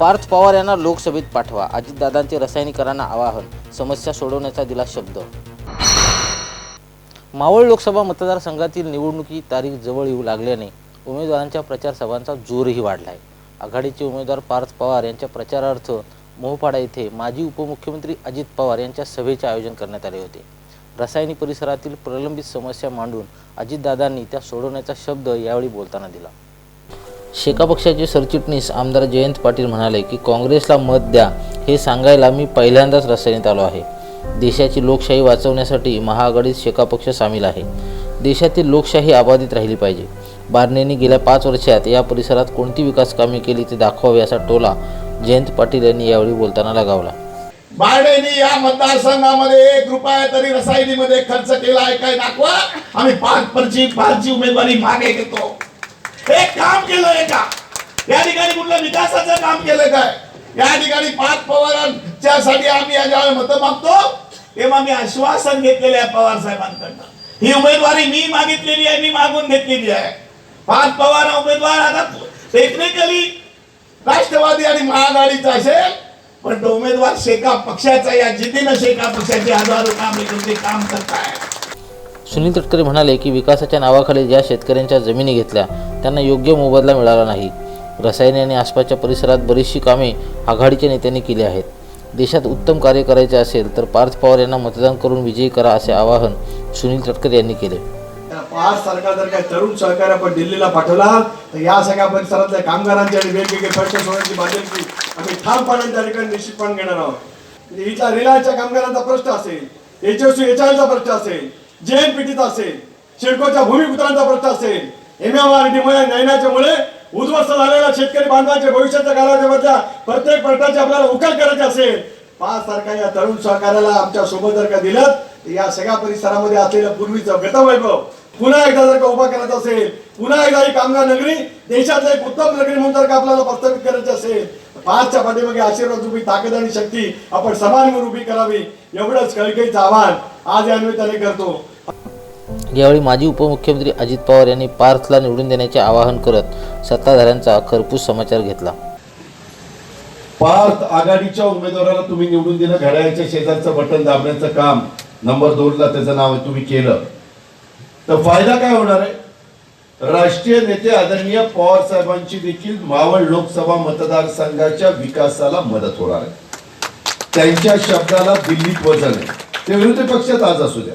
पार्थ पवार यांना लोकसभेत पाठवा. अजितदादांचे रसायनीकरांना आवाहन समस्या सोडवण्याचा दिला शब्द. मावळ लोकसभा मतदारसंघातील निवडणुकी तारीख जवळ येऊ लागल्याने उमेदवारांच्या प्रचार सभांचा जोरही वाढला आहे आघाडीचे उमेदवार पार्थ पवार यांच्या प्रचारार्थ मोहपाडा येथे माजी उपमुख्यमंत्री अजित पवार यांच्या सभेचे आयोजन करण्यात आले होते. रसायनी परिसरातील प्रलंबित समस्या मांडून अजितदादांनी त्या सोडवण्याचा शब्द यावेळी बोलताना दिला. शेका पक्षाचे सरचिटणीस आमदार जयंत पाटील म्हणाले की काँग्रेसला मत द्या हे सांगायला मी पहिल्यांदाच रस्त्याने आलो आहे. देशाची लोकशाही वाचवण्यासाठी महाआघाडीत शेका पक्ष सामील आहे. देशातील लोकशाही अबाधित राहिली पाहिजे. बारणेंनी गेल्या पाच वर्षात या परिसरात कोणती विकास कामे केली ते दाखवावे असा टोला जयंत पाटील यांनी यावेळी बोलताना लगावला. बारडेनी या मतदारसंघामध्ये एक रुपया तरी रसायनीमध्ये खर्च केला आहे काय दाखवा. आम्ही पाच परची पाचची उमेदवारी मागे घेतो. एक काम केलंय का? या ठिकाणी कुठलं विकासाचं काम केलं काय? या ठिकाणी पाच पवारांच्या साठी आम्ही या ज्यावेळी मतं मागतो तेव्हा मी आश्वासन घेतलेलं आहे पवार साहेबांकडनं. ही उमेदवारी मी मागितलेली आहे मी मागून घेतलेली आहे. पाच पवार उमेदवार आता टेक्निकली राष्ट्रवादी आणि महाआघाडीचा असेल पण तो उमेदवार शेका पक्षाचा या जिद्दीनं शेका पक्षाचे हजारो काम ते काम करताय सुनील तटकरे म्हणाले की विकासाच्या नावाखाली ज्या शेतकऱ्यांच्या जमिनी घेतल्या त्यांना योग्य मोबदला मिळाला नाही. रसायने आणि आसपासच्या परिसरात बरीचशी कामे आघाडीच्या नेत्यांनी केली आहेत. देशात उत्तम कार्य करायचे असेल तर पार्थ पवार यांना मतदान करून विजयी करा असे आवाहन सुनील तटकर यांनी केले. पार्थ पाच सरकार जर काही तरुण सहकार्य आपण दिल्लीला पाठवला तर या सगळ्या परिसरातल्या कामगारांची आणि वेगवेगळे प्रश्न सोडण्याची बाजूची आम्ही ठामपणे त्या ठिकाणी निश्चितपणे घेणार आहोत. म्हणजे इथला रिलायन्सच्या कामगारांचा प्रश्न असेल एचओसी एचआयचा प्रश्न असेल जेएनपीटीचा असेल शिडकोच्या भूमिपुत्रांचा प्रश्न असेल एमएमआरडीमुळे नैनाच्यामुळे उद्ध्वस्त झालेल्या शेतकरी बांधवांच्या भविष्याच्या कालावधीमधल्या प्रत्येक प्रश्नाची आपल्याला उकल करायची असेल. पाच तारखा या तरुण सहकार्याला आमच्यासोबत जर का दिलं तर या सगळ्या परिसरामध्ये असलेलं पूर्वीचं गतवैभव पुन्हा एकदा जर का उभा करायचं असेल पुन्हा एकदा ही कामगार नगरी देशातलं एक उत्तम नगरी म्हणून जर का आपल्याला प्रस्थापित करायची असेल पाचच्या पाठीमागे आशीर्वाद रूपी ताकद आणि शक्ती आपण समान उभी करावी एवढंच कळकळीचं आव्हान आज या निमित्ताने करतो. यावेळी माजी उपमुख्यमंत्री अजित पवार यांनी पार्थला निवडून देण्याचे आवाहन करत सत्ताधाऱ्यांचा खरपूस समाचार घेतला. पार्थ आघाडीच्या उमेदवाराला तुम्ही निवडून दिलं घड्याळ्याच्या शेजारचं बटन दाबण्याचं काम. नंबर दोनला त्याचं नाव आहे, तुम्ही केलं. तर फायदा काय होणार आहे? राष्ट्रीय नेते आदरणीय पवार साहेबांची देखील मावळ लोकसभा मतदारसंघाच्या विकासाला मदत होणार आहे. त्यांच्या शब्दाला दिल्लीत वजन आहे. ते विरोधी पक्षात आज असू द्या.